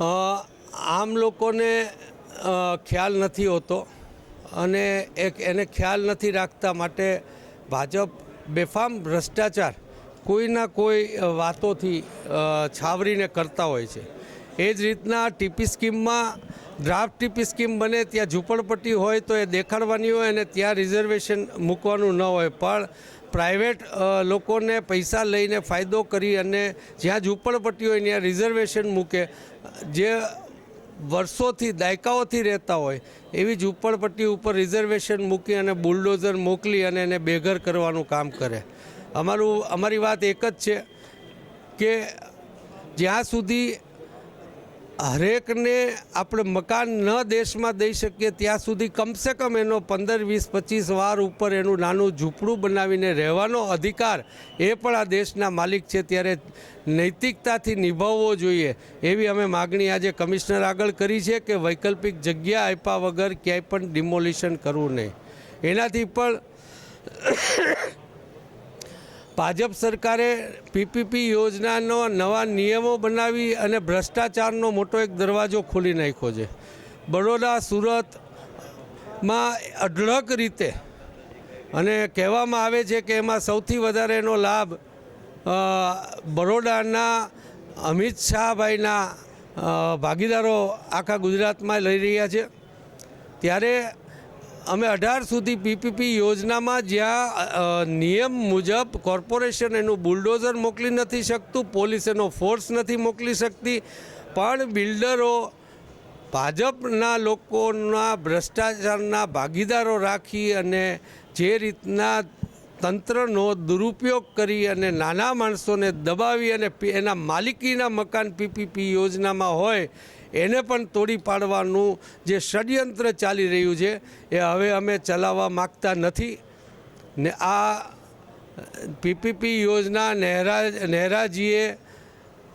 આમ લોકોને ખ્યાલ નથી હોતો અને એક એને ખ્યાલ નથી રાખતા માટે ભાજપ બેફામ ભ્રષ્ટાચાર કોઈના કોઈ વાતોથી છાવરીને કરતા હોય છે. એ જ રીતના ટીપી સ્કીમમાં ડ્રાફ્ટ ટીપી સ્કીમ બને ત્યાં ઝૂંપડપટ્ટી હોય તો એ દેખાડવાની હોય અને ત્યાં રિઝર્વેશન મૂકવાનું ન હોય. પણ પ્રાઇવેટ લોકોને પૈસા લઈને ફાયદો કરી અને જ્યાં ઝૂંપડપટ્ટી હોય ત્યાં રિઝર્વેશન મૂકે. જે વર્ષોથી, દાયકાઓથી રહેતા હોય, એવી ઝૂંપડપટ્ટી ઉપર રિઝર્વેશન મૂકી અને બુલડોઝર મોકલી અને એને બેઘર કરવાનું કામ કરે. અમારું, અમારી વાત એક જ છે કે જ્યાં સુધી હરેકને આપણે મકાન ન દેશમાં દઈ શકીએ, ત્યાં સુધી કમસે કમ એનો પંદર, વીસ, પચીસ વાર ઉપર એનું નાનું ઝૂંપડું બનાવીને રહેવાનો અધિકાર એ પણ આ દેશના માલિક છે. ત્યારે નૈતિકતાથી નિભાવવો જોઈએ. એવી અમે માગણી આજે કમિશનર આગળ કરી છે કે વૈકલ્પિક જગ્યા આપ્યા વગર ક્યાંય પણ ડિમોલિશન કરવું નહીં. એનાથી પણ ભાજપ સરકારે પીપીપી યોજનાનો નવા નિયમો બનાવી અને ભ્રષ્ટાચારનો મોટો એક દરવાજો ખોલી નાખ્યો છે. બરોડા સુરતમાં અઢળક રીતે અને કહેવામાં આવે છે કે એમાં સૌથી વધારે એનો લાભ બરોડાના અમિત શાહભાઈના ભાગીદારો આખા ગુજરાતમાં લઈ રહ્યા છે. ત્યારે અમે અઢાર સુધી પીપીપી યોજનામાં જ્યાં નિયમ મુજબ કોર્પોરેશન એનું બુલડોઝર મોકલી નથી શકતું, પોલીસ એનો ફોર્સ નથી મોકલી શકતી, પણ બિલ્ડરો ભાજપના લોકોના ભ્રષ્ટાચારના ભાગીદારો રાખી અને જે રીતના તંત્રનો દુરુપયોગ કરી અને નાના માણસોને દબાવી અને એના માલિકીના મકાન પીપીપી યોજનામાં હોય, એને પણ તોડી પાડવાનું જે ષડયંત્ર ચાલી રહ્યું છે, એ હવે અમે ચલાવવા માગતા નથી. ને આ પીપીપી યોજના નહેરા નહેરાજીએ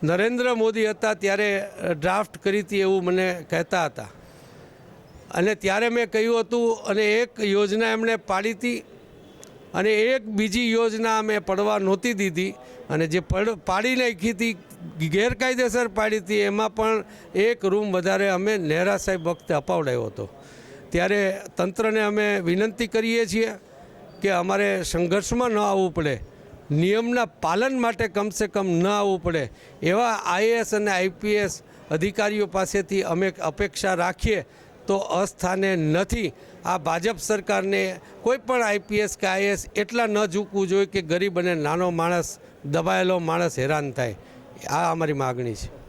નરેન્દ્ર મોદી હતા ત્યારે ડ્રાફ્ટ કરી હતી એવું મને કહેતા હતા. અને ત્યારે મેં કહ્યું હતું અને એક યોજના એમણે પાડી હતી અને એક બીજી યોજના અમે પડવા નહોતી દીધી. અને જે પડ પાડી નાખી હતી, ગેરકાયદેસર પાડી હતી, એમાં પણ એક રૂમ વધારે અમે નહેરા સાહેબ વખતે અપાવડાયો હતો. ત્યારે તંત્રને અમે વિનંતી કરીએ છીએ કે અમારે સંઘર્ષમાં ન આવવું પડે. નિયમના પાલન માટે કમસે કમ ન આવવું પડે. એવા આઈએએસ અને આઈપીએસ અધિકારીઓ પાસેથી અમે અપેક્ષા રાખીએ તો અસ્થાને નથી. આ ભાજપ સરકારને કોઈ પણ આઈપીએસ કે આઈએસ એટલા ન ઝૂકવું જોઈએ કે ગરીબ અને નાનો માણસ, દબાયેલો માણસ હેરાન થાય. આ અમારી માગણી છે.